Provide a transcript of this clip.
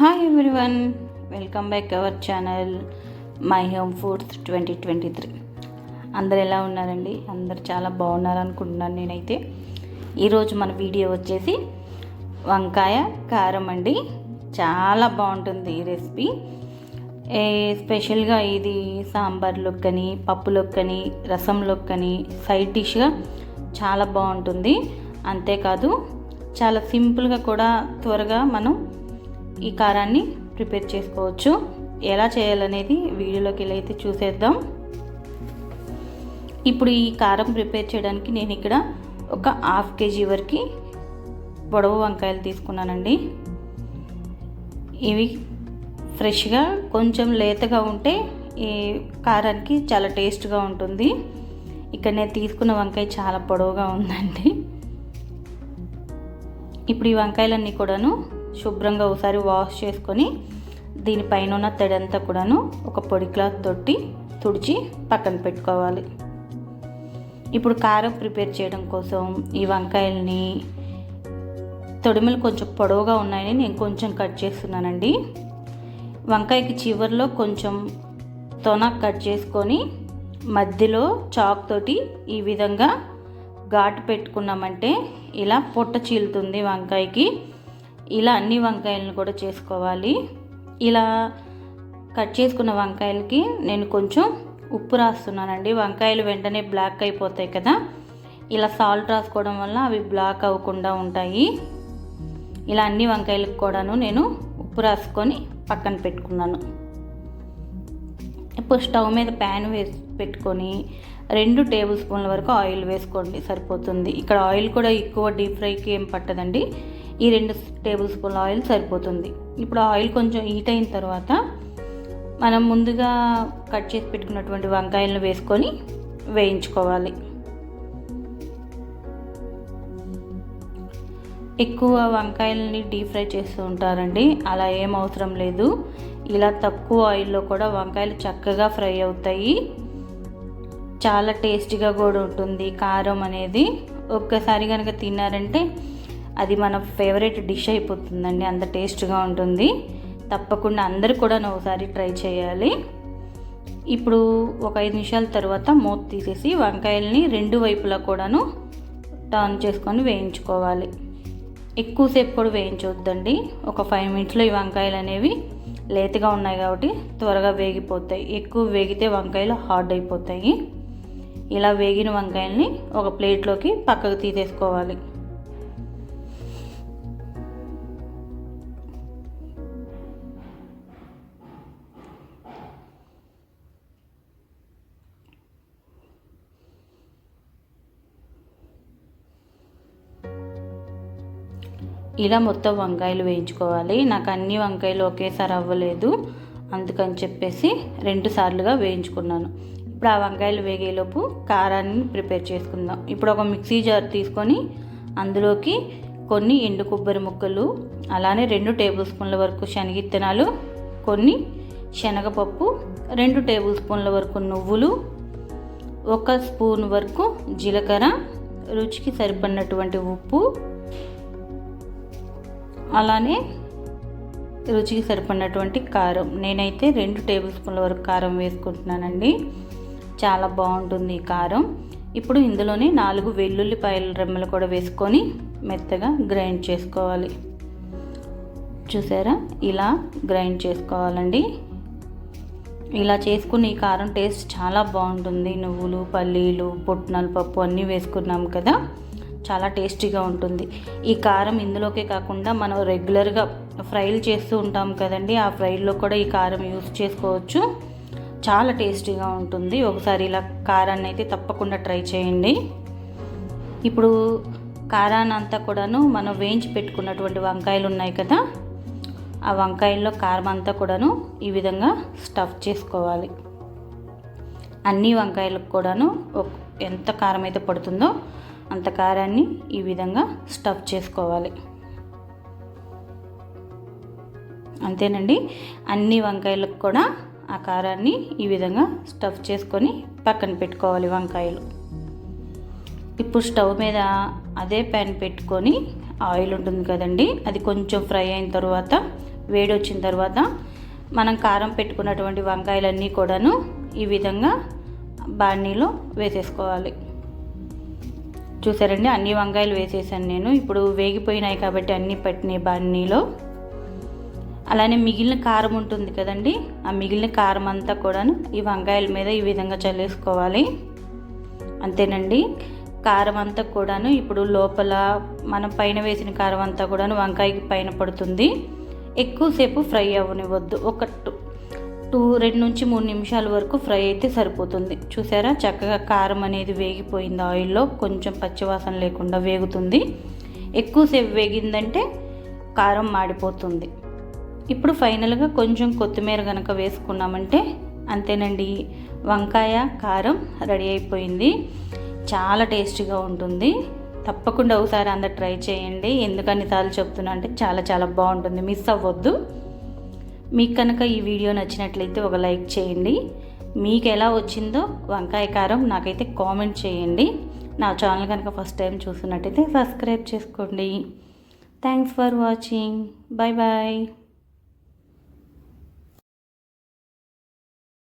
Hi everyone welcome back our channel my home foods twenty twenty three అందరు ఎలా ఉన్నారండి? అందరు చాలా బాగున్నారు అనుకుంటున్నాను నేనైతే. ఈరోజు మన వీడియో వచ్చేసి వంకాయ కారం అండి. చాలా బాగుంటుంది ఈ రెసిపీ. ఏ స్పెషల్గా ఇది సాంబార్లోకి కానీ పప్పులోకి కానీ రసంలోకి కానీ సైడ్ డిష్గా చాలా బాగుంటుంది. అంతేకాదు చాలా సింపుల్గా కూడా త్వరగా మనం ఈ కారాన్ని ప్రిపేర్ చేసుకోవచ్చు. ఎలా చేయాలనేది వీడియోలోకి వెళ్ళి అయితే చూసేద్దాం. ఇప్పుడు ఈ కారం ప్రిపేర్ చేయడానికి నేను ఇక్కడ ఒక హాఫ్ కేజీ వరకు పొడవు వంకాయలు తీసుకున్నానండి. ఇవి ఫ్రెష్గా కొంచెం లేతగా ఉంటే ఈ కారానికి చాలా టేస్ట్గా ఉంటుంది. ఇక్కడ నేను తీసుకున్న వంకాయ చాలా పొడవుగా ఉందండి. ఇప్పుడు ఈ వంకాయలన్నీ కూడాను శుభ్రంగా ఒకసారి వాష్ చేసుకొని దీనిపైన ఉన్న తడంతా కూడాను ఒక పొడి క్లాత్ తొట్టి తుడిచి పక్కన పెట్టుకోవాలి. ఇప్పుడు కారం ప్రిపేర్ చేయడం కోసం ఈ వంకాయల్ని తొడిమలు కొంచెం పొడవుగా ఉన్నాయని నేను కొంచెం కట్ చేస్తున్నానండి. వంకాయకి చివరిలో కొంచెం తొన కట్ చేసుకొని మధ్యలో చాక్ తోటి ఈ విధంగా ఘాటు పెట్టుకున్నామంటే ఇలా పొట్ట చీలుతుంది వంకాయకి. ఇలా అన్ని వంకాయలను కూడా చేసుకోవాలి. ఇలా కట్ చేసుకున్న వంకాయలకి నేను కొంచెం ఉప్పు రాస్తున్నానండి. వంకాయలు వెంటనే బ్లాక్ అయిపోతాయి కదా. ఇలా సాల్ట్ రాసుకోవడం వల్ల అవి బ్లాక్ అవ్వకుండా ఉంటాయి. ఇలా అన్ని వంకాయలకు కూడాను నేను ఉప్పు రాసుకొని పక్కన పెట్టుకున్నాను. ఇప్పుడు స్టవ్ మీద ప్యాన్ వేసి పెట్టుకొని రెండు టేబుల్ స్పూన్ల వరకు ఆయిల్ వేసుకోండి సరిపోతుంది. ఇక్కడ ఆయిల్ కూడా ఎక్కువ డీప్ ఫ్రైకి ఏం పట్టదండి. ఈ రెండు టేబుల్ స్పూన్ ఆయిల్ సరిపోతుంది. ఇప్పుడు ఆయిల్ కొంచెం హీట్ అయిన తర్వాత మనం ముందుగా కట్ చేసి పెట్టుకున్నటువంటి వంకాయలను వేసుకొని వేయించుకోవాలి. ఎక్కువ వంకాయలని డీప్ ఫ్రై చేస్తూ ఉంటారండి. అలా ఏం అవసరం లేదు. ఇలా తక్కువ ఆయిల్లో కూడా వంకాయలు చక్కగా ఫ్రై అవుతాయి. చాలా టేస్టీగా కూడా ఉంటుంది. కారం అనేది ఒక్కసారి కనుక తిన్నారంటే అది మన ఫేవరెట్ డిష్ అయిపోతుందండి. అంత టేస్ట్గా ఉంటుంది. తప్పకుండా అందరు కూడా ఒకసారి ట్రై చేయాలి. ఇప్పుడు ఒక ఐదు నిమిషాల తర్వాత మూత తీసేసి వంకాయల్ని రెండు వైపులా కూడాను టర్న్ చేసుకొని వేయించుకోవాలి. ఎక్కువసేపు కూడా వేయించవద్దండి ఒక ఫైవ్ మినిట్స్లో ఈ వంకాయలు అనేవి లేతగా ఉన్నాయి కాబట్టి త్వరగా వేగిపోతాయి. ఎక్కువ వేగితే వంకాయలు హార్డ్ అయిపోతాయి. ఇలా వేగిన వంకాయల్ని ఒక ప్లేట్లోకి పక్కకు తీసేసుకోవాలి. ఇలా మొత్తం వంకాయలు వేయించుకోవాలి. నాకు అన్ని వంకాయలు ఒకేసారి అవ్వలేదు. అందుకని చెప్పేసి రెండు సార్లుగా వేయించుకున్నాను. ఇప్పుడు ఆ వంకాయలు వేగేలోపు కారాన్ని ప్రిపేర్ చేసుకుందాం. ఇప్పుడు ఒక మిక్సీ జార్ తీసుకొని అందులోకి కొన్ని ఎండు కొబ్బరి ముక్కలు అలానే రెండు టేబుల్ స్పూన్ల వరకు శనగిత్తనాలు కొన్ని శనగపప్పు రెండు టేబుల్ స్పూన్ల వరకు నువ్వులు ఒక స్పూన్ వరకు జీలకర్ర రుచికి సరిపడినటువంటి ఉప్పు అలానే రుచికి సరిపడినటువంటి కారం. నేనైతే రెండు టేబుల్ స్పూన్ల వరకు కారం వేసుకుంటున్నానండి. చాలా బాగుంటుంది ఈ కారం. ఇప్పుడు ఇందులోనే నాలుగు వెల్లుల్లిపాయల రెమ్మలు కూడా వేసుకొని మెత్తగా గ్రైండ్ చేసుకోవాలి. చూసారా? ఇలా గ్రైండ్ చేసుకోవాలండి. ఇలా చేసుకుని ఈ కారం టేస్ట్ చాలా బాగుంటుంది. నువ్వులు పల్లీలు పుట్నాల పప్పు అన్నీ వేసుకున్నాం కదా. చాలా టేస్టీగా ఉంటుంది. ఈ కారం ఇందులోకే కాకుండా మనం రెగ్యులర్గా ఫ్రైలు చేస్తూ ఉంటాం కదండి ఆ ఫ్రైల్లో కూడా ఈ కారం యూస్ చేసుకోవచ్చు. చాలా టేస్టీగా ఉంటుంది. ఒకసారి ఇలా కారాన్ని అయితే తప్పకుండా ట్రై చేయండి. ఇప్పుడు కారాన్ని అంతా కూడాను మనం వేయించి పెట్టుకున్నటువంటి వంకాయలు ఉన్నాయి కదా ఆ వంకాయల్లో కారం అంతా కూడాను ఈ విధంగా స్టఫ్ చేసుకోవాలి. అన్ని వంకాయలకు కూడాను ఎంత కారం అయితే పడుతుందో అంత కారాన్ని ఈ విధంగా స్టఫ్ చేసుకోవాలి. అంతేనండి అన్ని వంకాయలకు కూడా ఆ కారాన్ని ఈ విధంగా స్టఫ్ చేసుకొని పక్కన పెట్టుకోవాలి వంకాయలు. ఇప్పుడు స్టవ్ మీద అదే ప్యాన్ పెట్టుకొని ఆయిల్ ఉంటుంది కదండి అది కొంచెం ఫ్రై అయిన తర్వాత వేడి వచ్చిన తర్వాత మనం కారం పెట్టుకున్నటువంటి వంకాయలన్నీ కూడాను ఈ విధంగా బాణీలో వేసేసుకోవాలి. చూసారండి అన్ని వంకాయలు వేసేసాను నేను. ఇప్పుడు వేగిపోయినాయి కాబట్టి అన్ని పట్టినాయి బాణీలో అలానే మిగిలిన కారం ఉంటుంది కదండి ఆ మిగిలిన కారం అంతా కూడాను ఈ వంకాయల మీద ఈ విధంగా చల్లేసుకోవాలి. అంతేనండి కారం అంతా కూడాను ఇప్పుడు లోపల మనం పైన వేసిన కారం అంతా కూడాను వంకాయకి పైన పడుతుంది. ఎక్కువసేపు ఫ్రై అవ్వనివ్వద్దు ఒక టూ టూ రెండు నుంచి మూడు నిమిషాల వరకు ఫ్రై అయితే సరిపోతుంది. చూసారా? చక్కగా కారం అనేది వేగిపోయింది ఆయిల్లో. కొంచెం పచ్చివాసన లేకుండా వేగుతుంది. ఎక్కువసేపు వేగిందంటే కారం మాడిపోతుంది. ఇప్పుడు ఫైనల్గా కొంచెం కొత్తిమీర కనుక వేసుకున్నామంటే అంతేనండి. వంకాయ కారం రెడీ అయిపోయింది. చాలా టేస్టీగా ఉంటుంది. తప్పకుండా ఒకసారి అందరు ట్రై చేయండి. ఎందుకని సార్లు చెప్తున్నా అంటే చాలా చాలా బాగుంటుంది. మిస్ అవ్వద్దు. మీకు కనుక ఈ వీడియో నచ్చినట్లయితే ఒక లైక్ చేయండి. మీకు ఎలా వచ్చిందో వంకాయ కారం నాకైతే కామెంట్ చేయండి. నా ఛానల్ కనుక ఫస్ట్ టైం చూస్తున్నట్టయితే సబ్స్క్రైబ్ చేసుకోండి. Thanks for watching bye bye